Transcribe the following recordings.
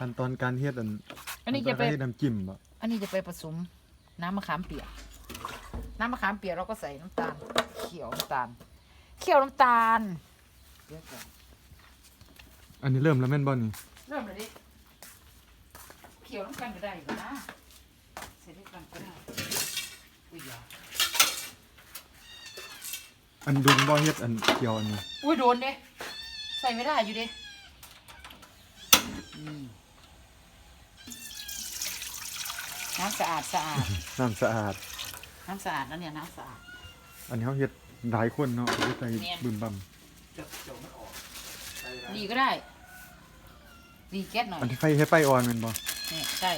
ขั้นตอนการเฮ็ดอันอันนี้จะไป ขั้ตการเฮ็ดน้ำจิ้มบ่อันนี้จะไปผสมน้ำมะขามเปียก น้ำมะขามเปียกเราก็ใส่น้ำตาล เขียวน้ำตาล เขียวน้ำตาลเดี๋ยวก่อนอันนี้เริ่มแล้วแม่นบ่นี่เริ่มเลยดิเขียวน้ำกันก็ได้อยู่นะใส่ด้วยกันก็ได้อุ้ยอย่าอันดุงบ่เฮ็ดอันเกี่ยวอันนี้อุ้ยโดนเด้ใส่ไม่ได้อยู่เด้อืม น้ำสะอาดสะอาดน้ำสะอาด น้ำสะอาดนั่นเนี่ยน้ำสะอาด อันนี้เฮาเฮ็ดหลายคนเนาะเฮ็ดไปแม่นบึมบั่มดีก็ได้ ดีแก๊สหน่อย อันที่ไฟเฮ็ดไฟอ่อนแม่นบ่นี่ใช่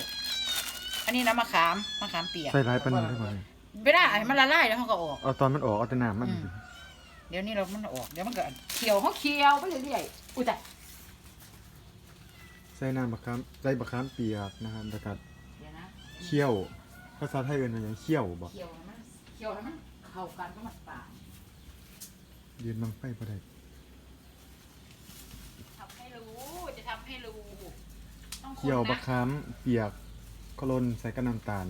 อันนี้น้ำมะขามมะขามเปียกใส่หลายปานนี้ได้บ่นี่ไม่ได้ให้มันละลายแล้วเขาก็ออก เอาตอนมันออกเอาแต่น้ำมันอืมเดี๋ยวนี้เรามันออกเดี๋ยวมันก็เคี่ยวเขาเคี่ยวไปเรื่อยๆอุ้ยแต่ใส่น้ำมะขามใส่มะขามเปียกนะครับแล้วก็ เดี๋ยว ภาษาไทยเอิ้นว่าหยังเคี่ยวบ่เคี่ยวให้มันเคี่ยวให้มันเข้ากันก็มันต่างยืนบังไฟบ่ได้ทำให้รู้ จะทำให้รู้ ต้องคนเคี่ยวมะนะขามเปียกกะลนใส่กับน้ำตาล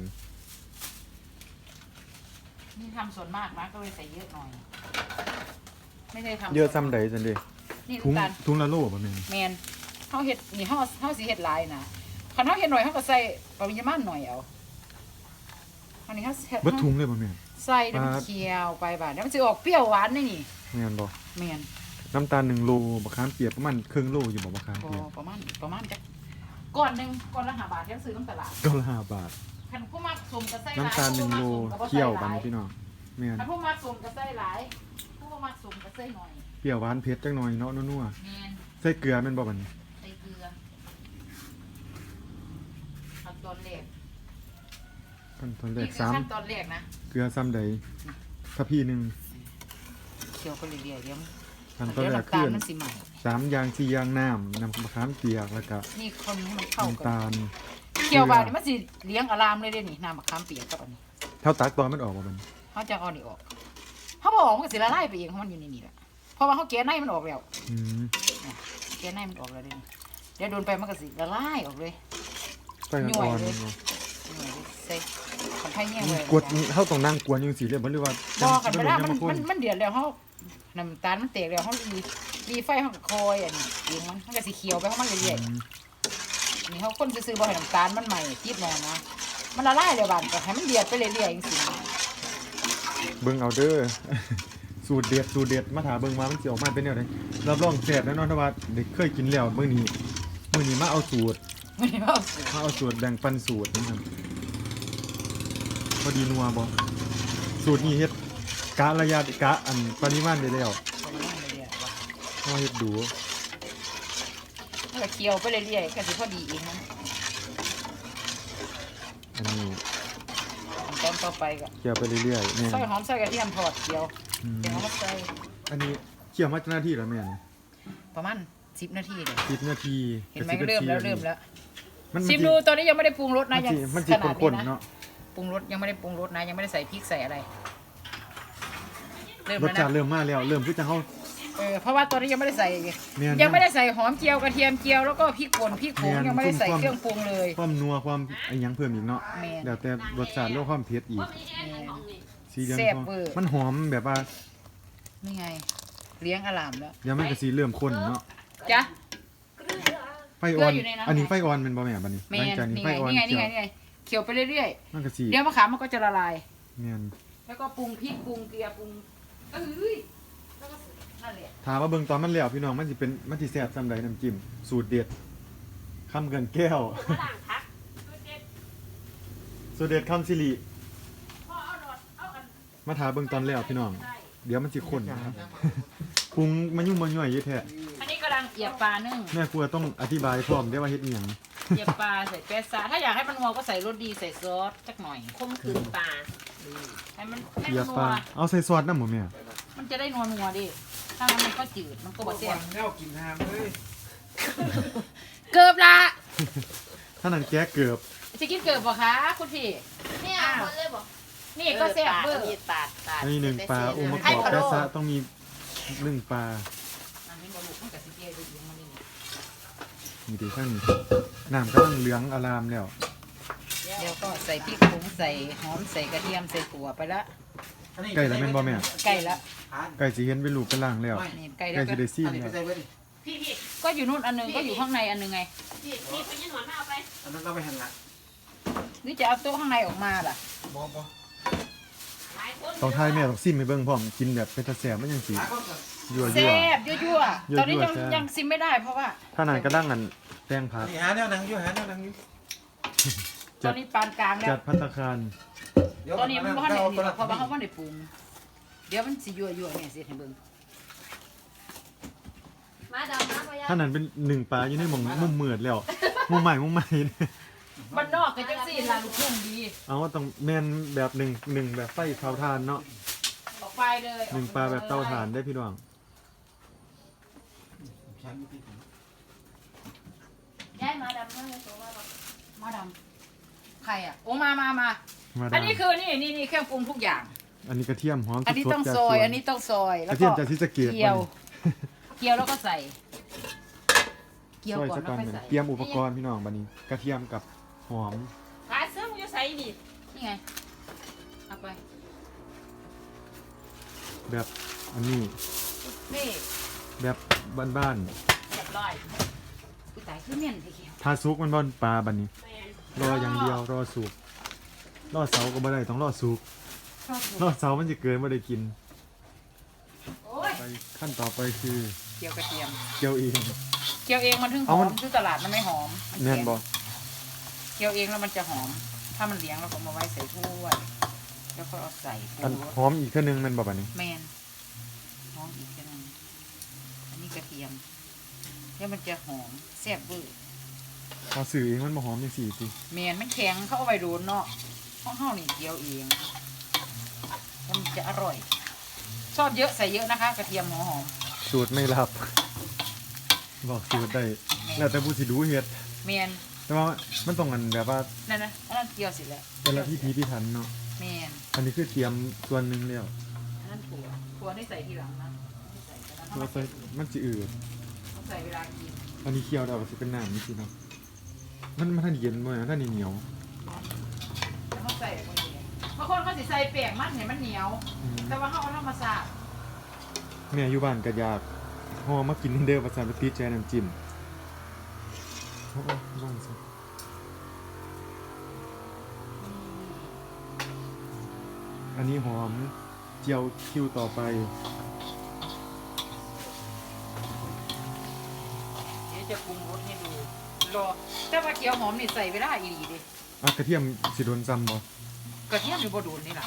นี่ทำส่วนมากนะก็เลยใส่เยอะหน่อย ไม่ได้ทำเยอะซ้ำใดจังเด้นี่ถุงน้ำตาลถุงละโลบ่แม่นแมนเขาเห็ดนี่เขาเขาสีเห็ดหลายนะ คันเขาเห็ดหน่อยเขาก็ใส่ปริมาณหน่อยเอาอันนี้เขาเบิดถุงเลยบ่แม่นใส่แล้วมันปาดเคี่ยวไปบ่าเดี๋ยวมันจะออกเปรี้ยวหวานนี่นี่แม่นบ่แมนน้ำตาล1โลมะขามเปียกประมาณครึ่งโลอยู่บ่มะขามพอเปียกประมาณประมาณจักก้อนหนึ่งก้อนละห้าบาทเดี๋ยวซื้อต้องตลาดก็ละห้าบาท คันผู้มักสมก็ใส่หลายน้ำตาล1โลผู้มักสมก็บ่ใส่เคี่ยวหบัดลานี้พี่น้องแม่นคันผู้มักสมก็ใส่หลายผู้บ่มักสมก็ใส่หน่อยเปรี้ยวหวานเผ็ดจักหน่อยเนาะนัวแมนๆใส่เกลือแม่นบ่บัดนี้ ใส่เกลือ ขั้นตอนแรกขั้นตอนแรนี่กคือสามขั้นตอนแรกนะเกลือซ้ำใดถ้าพี่หนึงเคี่ยวไปเรื่อยๆเดี๋ยวมันขั้นตอนเดี๋ยวแรกน้ำคืตาอลมันสิใหม่ สามอย่างสี่อย่างน้ำน้ำมะขามเปียกแล้วก็นี่คนให้มันเข้าน้ำกันตาลเคี่ยวบาดนี่มันสิเลี้ยงอารามเลยเด้นี่น้ำมะขามเปียกกับอันนี้เท่าตักตอนมันออกบ่บัดนี้เขาจะเอานี่ออกเขาบอกมันก็สิละลายไปเองของมันอยู่ในนี่แหละเพราะว่าเขาแกะในมันออกแล้ว อืมแกะในมันออกแล้วเด้นี่เดี๋ยวโดนไปมันก็สิละลายออกเลยไฟอ่อน หน่วยเลยๆเนาะนี่ใส่ของไทยเนี่ยเลยกวดเฮาต้องนั่งกวนจังซี่เลยบ่หรือว่าบอกกันจัไปงแล้วจังมันบ่คนมันมันเดือดแล้วเขาน้ำตาลมันแตกแล้วเขารีรีไฟเขาก็คอยอันนี้เองมันมันก็สิเขียวไปของมันเรื่อยอืมๆนี่เขาคนซื้อๆบ่ให้น้ำตาลมันใหม่ติดแน่นะมันละลายเดี๋ยวบานก็ให้มันเดือดไปเรื่อยๆจังซี่เบิ่งเอาเด้อสูตรเด็ดสูตรเด็ดมาถาเบิ่งมามันสิออกมาเป็นแนวใดรับรองแซ่บแน่นอนถ้าว่าเด็กเคยกินแล้วมื้อนี้มื้อนี้มาเอาสูตร ไม่ได้เอาสูตรมาเอาสูตรแบ่งปันสูตรนะครับพอดีนัวบ่สูตรนี้เฮ็ดกะระยะกะอันปริมาณได้แล้วไปเรื่อยๆว่ะเพราะว่าเฮ็ดดูมันก็เคี่ยวไปเรื่อยๆก็สิพอดีเองนะอันนี้ตอนต่อไปก็เคี่ยวไปเรื่อยๆแม่นใส่หอมใส่กระเทียมทอดเดียวอืมเดี๋ยวเอามาใส่อันนี้เคี่ยวมาจักนาทีแล้วแม่นประมาณ10นาทีเลย10นาทีเห็นไหม10ก็เริ่มแล้วนาทีเริ่มแล้ว มันชิมสิดูตอนนี้ยังไม่ได้ปรุงรสมันะนยังสิมันสิขนาดข้นนี้ๆนะเนาะปรุงรสยังไม่ได้ปรุงรสนะ ยังไม่ได้ใส่พริกใส่อะไรเริ่มรสแล้วชาตินะเริ่มมาแล้ว เริ่มคือจังเฮาเออเพราะว่าตอนนี้ยังไม่ได้ใส่แม่นยังไม่ได้ใส่หอมเจียวกระเทียมเจียวแล้วก็พริกป่นพริกผงแม่นยังไม่ได้ใส่ความเครื่องปรุงเลย ความนัวความไอ้หยังเพิ่มอีกเนาะแม่น แล้วแต่รสชาติแล้วความเผ็ดอีกสีเหลืองแซ่บทองเวอร์ มันหอมแบบว่านี่ไง เลี้ยงอลามแล้ว เดี๋ยวมันก็สิเริ่มข้นเนาะ จ้ะไฟอ่อน เกลืออยู่ในนั้น อันนี้ไฟอ่อนแมันบ่แม่นบัดนี้แมหลังนจากนี้นี่ไฟไงอ่อนนี่ไงนี่เจียวไงนี่ไงเคี่ยวไปเรื่อยมันก็สิๆเดี๋ยวมะขามมันก็จะละลาย แม่นแล้วก็ปรุงพริกปรุงเกลือปรุงเอ้ยแล้วก็นั่นแหละถามว่าเบิ่งตอนมันแล้วพี่น้องมันสิเป็นมันสิแซ่บซำใดน้ำจิ้มสูตรเด็ดคำเกินแก้วสูตรเด็ดคำสิริมาถามเบิ่งตอนแล้วพี่น้อง เดี๋ยวมันสิข้นนะครับปรุงมันยุ่งมันย่อยอยู่แท้อันนี้กำลัง เอียบปลานึ่งแม่ครัวต้องอธิบายพร้อมได้ว่าเฮ็ดอีหยังเอียบปลาใส่แปซาถ้าอยากให้มันนัวก็ใส่รสดีใส่ซอสสักหน่อยคมคืนปลาให้มันให้เกียมันนัปวลาเอาใส่ซอสนำบ่แม่มันจะได้นัวนัวๆดิถ้างั้นมันก็จืดมันก็บ่แซ่บแนวกินหามเลยเกือบละถ้านั้นแกะเกือบจะกินเกือบบ่คะคุณพี่ เนี่ยคนเลยบอกนี่ก็แซ่บเบอร์มีตัดตัดอันนี้หนึ่งปลาองค์ประกให้อบพะโล้แปะซะต้องมีหนึ่งปลา อั นนี้บ่ลูกมันก็สิเจียดูเองมันนี่นนี่ดิข้างนี้น้ำกำลังเหลืองอารามแล้วเดี๋ยวก็ใส่พริกผงใส่หอมใส่กระเทียมใส่ถั่วไปละใกล้แล้วแม่นบ่แม่ใกล้ละใกล้สิเห็นเป็นรูปเป็นร่างแล้วนี่ใกล้ใกแล้ล้วสิก็ได้ซีอันนนี้แล้วไปใส่ไว้ดิพี่พี่ก็อยู่นู่นอันหนึงก็อยู่ข้างในอันหนึงไงพี่พี่ไปยังหนอนมาเอาไปอันนั้นเราไปหันละหรือจะเอาโต๊ะข้างในออกมาล่ะบอบอหลายคนต้องทายแม่ต้องซิมให้เบิ่งพร้อมกินแบบเป็นตาแสบมันจังสิหาคนก่อน ยั่วแซ่ยั่วบยั่วยั่วๆตอนนี้ยังยั่วๆแซ่บ ยังซิมไม่ได้เพราะว่า ถ้านั้นก็ดังอันแป้งผัก นี่หาแนวนังอยู่หาแนวนังอยู่ตอนนี้ปานกลางแล้จัว ดพัตตาคาร เดี๋ยวตอนนี้มันบ่ทันได้เอานี่หรอกเพราะว่าเขาบ่ได้ปรุง เดี๋ยวมันสิยั่วยั่วๆแม่สิให้เบิ่งมาดำน้ำไปยังถ้านั้นเป็นหนึ่งปลาอยู่ในหม่องมุมมืดแล้วมุมใหม่มุมใหม่บ้านนอกก็จังซี่ล่ะลูกทุ่งดี เอาต้องแม่นแบบหนึ่งหนึ่งแบบไฟเตาถ่านเนาะออกไปเลยหนึ่งปลาแบบเตาถ่านได้พี่น้อง ย้ายมาดำน้ำเลยตัวว่าเรามาดำใครอะ โอ้มามามา มาอัดานนี้คือนี่นี่นี่เครื่องปรุงทุกอย่าง อันนี้กระเทียมหอมอันนี้สดต้องๆจากซอย สวนอันนี้ต้องซอย กแล้วระเทีก็ยมจากที่สะเกียเกียว เกียวแล้วก็ใส่ เกียวซอยก่อนสักแล้วกันค่อยเหมือนใส่เตรียมอุปกรณ์พี่น้องบัดนี้ กระเทียมกับหอมขายซื้อมึงจะใส่ดินี่ไง เอาไป แบบอันนี้ นี่ แบบ บ้านเรียบร้อยอุ้ยตายคือเมี่ยนทีเกียวๆทาซุกมันบ่อนปลาบัดนี้แมนรออย่างเดียวรอสุกรอเสาก็บ่ได้ต้องรอสุกชอบรอเสามันจะเกินบ่ได้กิน โอ้ยไปขั้นต่อไปคือเกียวกระเทียม เจียวเอง เกียวเองมันถึงหเอาอมัมนที่ตลาดมันไม่หอมมันแน่นเค็มบ่เกียวเองแล้วมันจะหอม ถ้ามันเหลียงเราก็มาไว้ใส่ถ้วยแล้วก็เอาใส่ปูอันหอมอีกเท่านึงแมันบ่บัดนี้ แมนหอมอีกแค่นั้นอันนี้ กระเทียม แล้วมันจะหอมแซ่บเวอร์พอสื่อเองมันบ่หอมจังซี่สิแมนมันแข็งเขาเอาไปโดนเนาะห้องเฮานี่เกียวเองแล้วมันจะอร่อย ชอบเยอะใส่เยอะนะคะ กระเทียมหัวหอมสูตรไม่ลับ บอกสูตรได้แล้วแต่ผู้สิรู้เฮ็ดแมนแต่ว่ามันต้องกันแบบว่านั่นนะอันนั้นเกียวเสิแล้วแต่ละพิธีพิถันเนาะแมนอันนี้คือเตรียมส่วนหนึงแล้วอันนั้นถั่วถั่วได้ใส่ทีหลังนะไม่ใส่แต่นั้น เราใส่มันสิอืดต้องใส่เวลากินอันนี้เคี่ยวแล้วก็สิเป็นน้ำนี่สิเนาะมันมันทันเย็นบ่นะทันเหนียวแล้วต้องใส่คนเดียวบางคนเขาสิใส่แป้งมันเห็นมันเหนียว อืมแต่ว่าเขาเอาธรรมชาติแม่อยู่บ้านก็อยากห่อมากินเด้อภาษาไปติดใจน้ำจิ้มโอ้โอ้บ้างซะอันนี้หอมเจียวคิวต่อไป ยวจะปรุงรสให้ดูรอแต่ว่าเกี๊ยวหอมนี่ใส่เวลาอีหลีเดิอะกระเทียมสิโดนซ้ำบ่กระเทียมอยู่บ่โดนนี่ล่ะ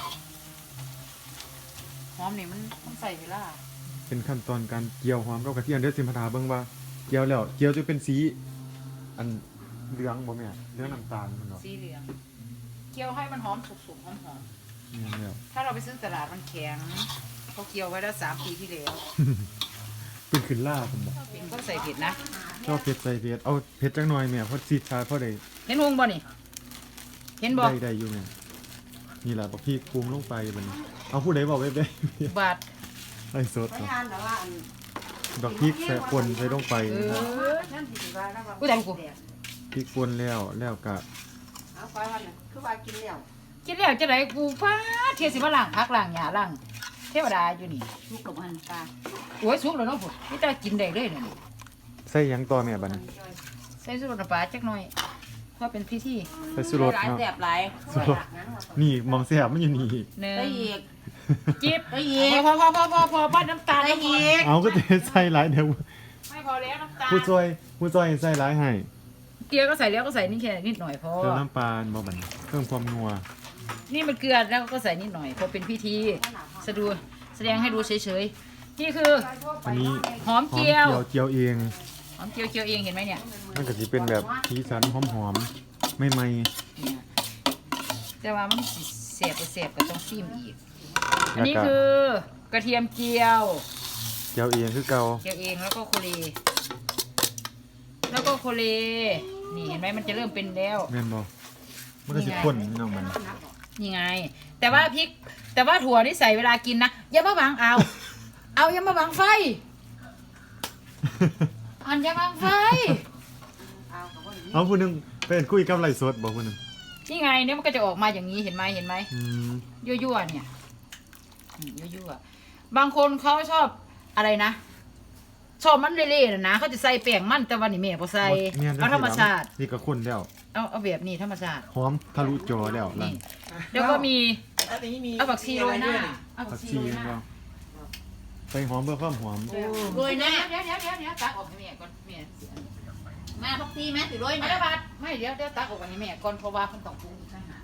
หอมนี่มันต้องใส่เวลาเป็นขั้นตอนการเจียวหอมกับกระเทียมเดี๋ยวสิมาถามเบิ่งว่าเจียวแล้วเจียวจะเป็นสี อันเหลืองบ่แม่เหลืองน้ำตาลมันเนาะสีเหลืองเกี๊ยวให้มันหอมสุกๆหอมเนี่ยแล้ว ๆถ้าเราไปซื้อตลาดมันแข็งเขาเกี๊ยวไว้แล้วสามปีที่แล้ว เป็นขึ้นล่าเพิ่นบ่เป็นต้องใส่เผ็ดนะ ชอบเผ็ดใส่เผ็ดเอาเผ็ดจักหน่อยแม่เพราะซีดชาเพราะได้เห็นวงบ่นี่ เห็นบ่ได้ได้อยู่แม่นี่ล่ะบักพริกปรุงลงไปบัดนี้เอาผู้ใดบอกไว้ได้บาดไอ้สดไม่เนาะทานแต่ว่าอันดอกพริกใส่ป่นใส่ลงไปเอนะครับอนั่นสิว่าแล้วว่าอุ้ยแต่กูพริกป่นแล้วแล้วก็เอาไปวันน่ะคือว่ากินแล้วกินแล้วจะไหนกูฟ้าเทียสิมาล้างพักล้างหญ้าล้าง เทวดาอยู่นี่ลูกกับมันปลาโอ้ยสุกแล้วเนาะพุ่นนี่แต่กินได้เลยนี่ใส่หยังต่อแม่บัดนี้ใส่สุรน้ำปลาจักหน่อยเพื่อเป็นพิธีใส่สุรสหลายเนาะแสบหลายสุรสนี่หมองแซ่บมันอยู่นี่ หนึ่งได้อีกจิบได้อีกพอพอพอพอพอป้าน้ำตาลได้อีกเอาก็จะใส่หลายเดี๋ยวไม่พอแล้วน้ำตาลผู้ช่วยผู้ช่วยใส่หลายให้เกลือก็ใส่แล้วก็ใส่นี่แค่นิดหน่อยพอเติมน้ำปลาบ่บัดนี้เพิ่มความนัวนี่มันเกลือแล้วก็ใส่นิดหน่อยพอเป็นพิธี สะดูแสดงให้ดูเฉยๆนี่คืออันนี้หอมหอมเจียวเจียวเจียวเองหอมเจียวเจียวเองเห็นไหมเนี่ยมันก็สิเป็นแบบสีสันหอมๆไม่ไหมเนี่ยแต่ว่ามันสิเสียบไปเสียบก็ต้องซิมอีกอันแล้วนี้ก็คือกระเทียมเจียว เจียวเองคือเก่าเจียวเองแล้วก็โคเลแล้วก็โคเลนี่เห็นไหมมันจะเริ่มเป็นแล้ว แม่นบ่มันก็สิข้นน้องมันนี่ไง แต่ว่าพริก แต่ว่าถั่วนี่ใส่เวลากินนะอย่ามาบังเอา เอาอย่ามาบังไฟอันอย่าบังไฟเอาผู้หนึงเป็นคุยกับไรสดบอกผู้หนึงนี่ไงเนี่ยมันก็จะออกมาอย่างนี้เห็นไหมเห็นไหมอืมยั่วๆเนี่ยอืมยั่วๆบางคนเขาชอบอะไรนะ ชอบมันเละๆน่ะนะเขาจะใส่แป้งมันแต่วันนี้แม่พอใส่เนี่ยเอาธรรมชาติ นี่ก็คนแล้ว เอาเอาแบบนี้ธรรมชาติหอมทะลุจอแล้วล่ะนี่แล้วก็มีอันนี้มีเอาบักชีโรยหน้ามีอะไรด้วเอาบัผักกชีชีโรยหน้าก็ใส่หอมเพื่อความหอมโรยหน้าเดี๋ยวเดี๋ยวเดี๋ยวเดี๋ยวตักออกให้แม่ก่อนแม่เสียมาพักตีแม่สิโรยหไม่น้าได้บาดไม่เดี๋ยวเดี๋ยวตักออกให้แม่ก่อนเพราะว่าเพิ่นต้องปรุงอีกต่างหาก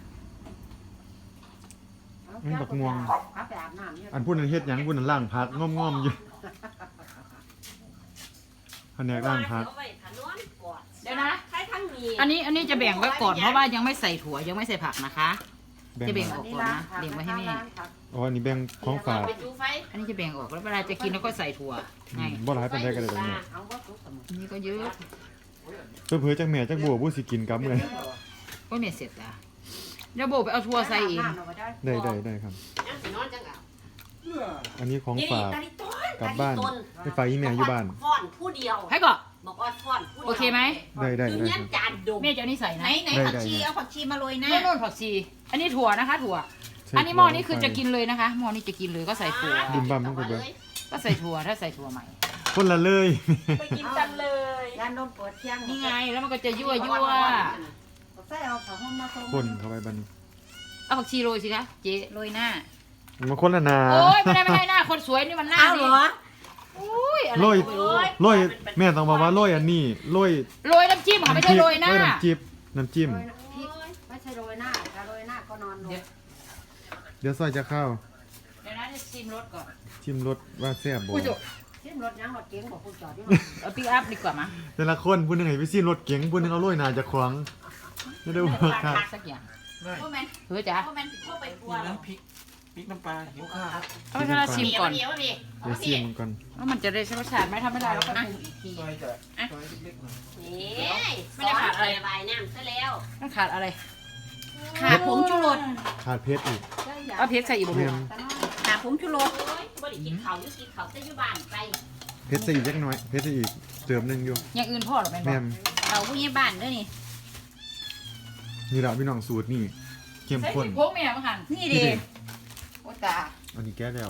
เอาไปอาบน้ำเนี่ยอันพูดนั้นเฮ็ดหยังพูดนั้นล่างพักง่อมๆอยู่แผนกล่างพัก เอาไว้ถ้านอนกอด เดี๋ยวนะ ใช้ทั้งมีอันนี้อันนี้จะแบ่งไว้ก่อนเพราะว่ายังไม่ใส่ถั่วยังไม่ใส่ผักนะคะ แบ่งจะแบ่งมาออกก่อนนะเลี้ยงไว้ให้แม่อ๋ออันนี้แบ่งของฝากไปดูไฟอันนี้จะแบ่งออกแล้วเวลาจะกินแล้วก็ใส่ถั่วอืไงมบ่หลายปานใดก็ได้ตรงนี้เอาว่าทุกสมุนอันนี้ก็เยอะเพื่อเพื่อจักแม่จักบัวผู้สิกินกับเลยก็เมียเสร็จอะเดี๋ยวโบไปเอาถั่วใส่เองได้ได้ได้ครับยังสินอนจังอะอันนี้ของนี่ฝากตาลิต้นกลับบ้านไปฝากอีแม่อยู่บ้านฟ้อนผู้เดียวให้ก่อน บอกว่าฟ้อนผู้ดียวโอเคไหม ได้ได้คือได้เงี้คยรับจานดมแม่จะเอานี่ใส่ไหนนะไหนได้ผักได้ชีได้ เอาผักชีมาโรยหน้าโน่นโน่นผักชีอันนี้ถั่วนะคะ ถั่ว อันนี้หม้อนี้คือจะกินเลยนะคะหม้อนี้จะกินเลยก็ใส่ถั่วบุมบัมต้องไปเบิ่งก็ใส่ถั่วถ้าใส่ถั่วใหม่ คนละเลย ไปกินกันเลยยานนมเปิดเที่ยงนี่ไงแล้วมันก็จะยั่วยั่วใส่เอาผ้าห่มมาส่งคนเข้าไปบัดนเอาผักชีโรยสิคะเจ๊โรยหน้ามาคนละนา โอ้ยไม่ได้ไม่ได้หน้าคนสวยนี่มันหน้าเอานี่เหรอ โอ้ยอะไรโรยก็ไม่รู้โรยแม่ต้องบอกว่าโรยอันนี้โรยโรยน้ำจิ้มค่ะไม่ใช่โรยหน้า น้ำจิ้มน้ำจิ้ม โรยพริกไม่ใช่โรยหน้าถ้าโรยหน้าก็นอนลงเดี๋ยวซอยจะเข้าเดี๋ยวนะจะชิมรสก่อนชิมรสว่าแซ่บบ่อุ้ยจุกชิมรถยังรถเก๋งบอกคุณจอดที่เอาปิกอัพดีกว่ามั้งแต่ละคนผู้หนึงให้ไปชิมรสเก๋งผู้หนึงเอาโรยหน้าจะขวางไม่ได้ว่าครับสักอย่างได้พ่อแมนเฮ้ยจ๋าพ่อแมนติดเข้าไปกลัวมีเหรอน้ำพริก พริกน้ำปลาหิวข้าวเอาไปทำชิมก่อน เดี๋ยวดิเดี๋ยวชิมก่อนว่ามันจะได้รสชาติไหมถ้าไม่ได้เราก็ปรุงอีกทีซอยจะซอยเล็กๆหน่อยนี่ไม่ได้ขาดอะไรใบน้ำซะแล้วต้องขาดอะไร ขาผงชูรสขาดเพชรอีกเอาเพชรใส่อีกบ่แม่ลูกนขาผงชูรสโอ้ยบ่ได้กินข้าวอยู่กินข้าวแต่อยู่บ้านไปเพชรใส่อีกจักหน่อยเพชรใส่อีกเติมหนึงอยู่อย่างอื่นพ่อหรอแม่นบแม่อกนเอาผู้ใหญ่บ้านด้วยนี่นี่แหละพี่น้องสูตรนี่เข้มใส่ข้นพวกแม่มาหันนี่ดิ โอ้ตาอันนี้แก้แล้ว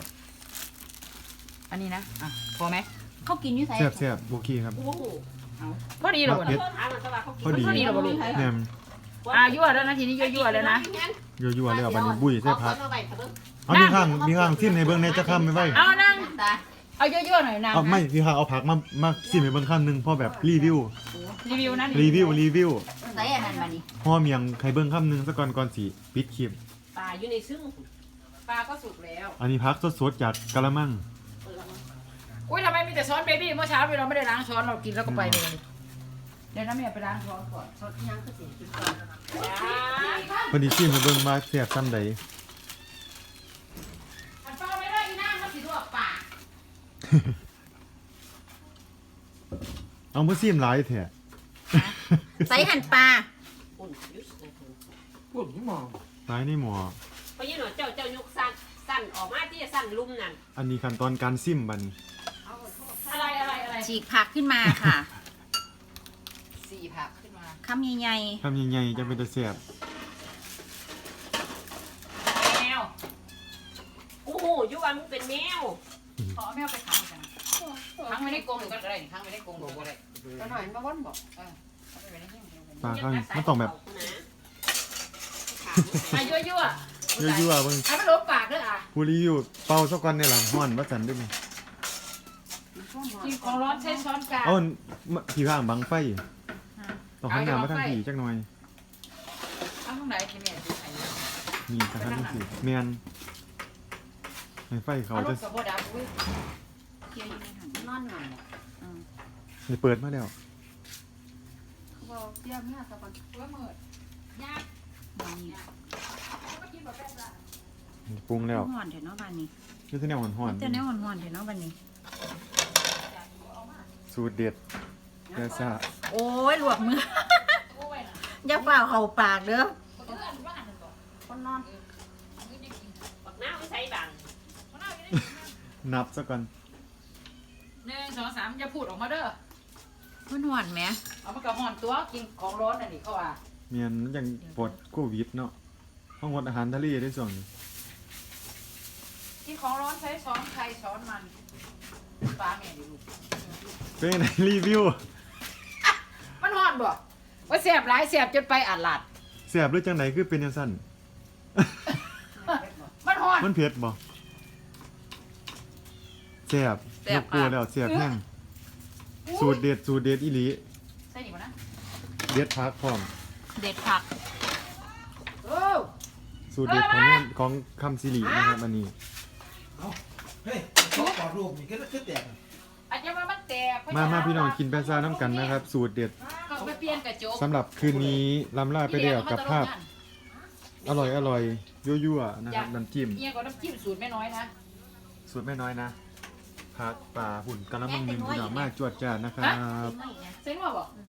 อันนี้นะอะพอไหมเขากินอยู่ไสแซ่บแซ่บโอเคครับ โอ้โหพอดีเหรอเพเนี่ยชรเขาถามมันว่าเขากินพอดีพอดีเหรอลูกแม่นอะยั่วแล้วนะทีนี้ยั่วๆแล้วนะ ยั่วๆแล้วบัดนี้บุ้ยใส่ผักเอาไว้เถอะเบิ่งเอามีข้างมีข้างซิมให้เบิ่งในจะข้ามไม่ไหวเอานั่งตาเอายั่วๆหน่อยนะเอาไม่พี่ข้างเอาผักมามาซิมให้เบิ่งข้างหนึงพอแบบรีวิว รีวิวนะรีวิวรีวิวใส่อันนั้นมานี่ห่อเมียงไข่เบิ่งข้ามหนึงซะก่อนก่อนสิปิดคลิปปลาอยู่ในซึ่ง ปลาก็สุกแล้วอันนี้พักสดๆจากกะละมัง อุ้ยทำไมมีแต่ช้อนเบบี้เมื่อเช้าเราไม่ได้ล้างช้อนเรากินแล้วก็ไปเลยเดี๋ยวนะแม่ไปล้างช้อนก่อนสดยังก็สิกินก่อนพอดีซิมให้เบิ่งว่าแซ่บซ้ำใดอันเปล่าไม่ได้อีน้ำมันสิลวกปากเอามาซิมหลายแท้ใส่หั่นปลาอุ่นอยุ่ในถุงพวกนี้มองหลายในหม้อเพราะยี่หน่อยเจ้าเจ้ายกสั้ นสั้นออกมาที่สั้นลุ่มนั่น อันนี้ขั้นตอนการซิมบัดนี้อะไรอะไรอะไรฉีกผักขึ้นมาค่ะสี่ผักขึ้นมาคำใหญ่ทำใหญ่ๆจะเป็นตะแซ่บแมวโอ้โหอยู่ว่ามึงเป็นแมวขอแมวไปขังกันขังไว้ในกรงหรือก็ได้ขังไว้ในกรงหรือก็ได้ๆตัวหน่อยมาว่นบอกเอาไปไว้ในหิ้งปลาข้างมันต้องแบบอะยั่วยั่ว ยั่วๆเบิ่งอะมันลบปากด้วยอะผู้รีวิวเป่าซะก่อนนี่ล่ะฮ้อนว่าซั่นเด้อนี่กินของร้อนใช้ช้อนกลาง เอามาพี่ข้างบังไฟต้องหันหน้ามาทางพี่จักหน่อย เอาข้างไหนที่แม่ดูใส่นี่ทางทางพี่แม่นให้ไฟเขาเอารจะถกับโบดาอุ้ยเคี่ยวอยู่ในหั่นนอนหน่อยให้เปิดมาแล้วเขาบอกเที่ยวเมื่อสักวันว่ามืดยากนี่ ปรุงแล้วห่อนเถอะเนาะบ้านนี้คือแนวฮ้อนจะแนวห่อนๆเถอะเนาะบ้านนี้ๆสูตรเด็ดแซ่ซ่าโอ้ยลวกมืออย่าเปล่าเข้าปากเด้อคนนอนบักหน้าไม่ใช่บังนับซะก่อนหนึ่งสองสามอย่าพูดออกมาเด้อมันหอนไหมเอามันก็ห่อนตัวกินของร้อนอันนี้เขาว่า เมียนมันยังปวดโควิดเนาะห้องงดอาหารทะเลได้ส่วนนี้กินของร้อนใช้ช้อนไข่ช้อนมันปลาแม่ดิลูกเป็นไงรีวิวมันห่อนบ่ว่าแสบหลายแสบจนไปอัดหลัดเสียบหรือจังไหนคือเป็นจังซั่นมันห่อนมันเผ็ดบ่เสียบยกตัวแล้วเสียบแห้งสูตรเด็ดสูตรเด็ดอีหลีใส่นี่บ่นะเด็ดพักพร้อม เด็ดผักโอ้สูตรเด็ดของแม่ของคำสิรินะครับอันนี้ เอาเฮ้ยชอบกอดรูปนี่ก็ก็แตกอาจจะว่ามันแตกมามาพี่น้องกินแปซ่าน้ำกันนะครับ สูตรเด็ดเขาไปเปลี่ยนกระจกสำหรับคืนนี้ลำลาไปเดียวกับภาพ อร่อยอร่อยยั่วๆนะครับน้ำจิ้มเอียก็น้ำจิ้มสูตรไม่น้อยนะ สูตรไม่น้อยนะพักปลาหุ่นกะละมังหนึ่งพี่น้องมากจวดจ้าดนะครับ เซ็งว่าบอก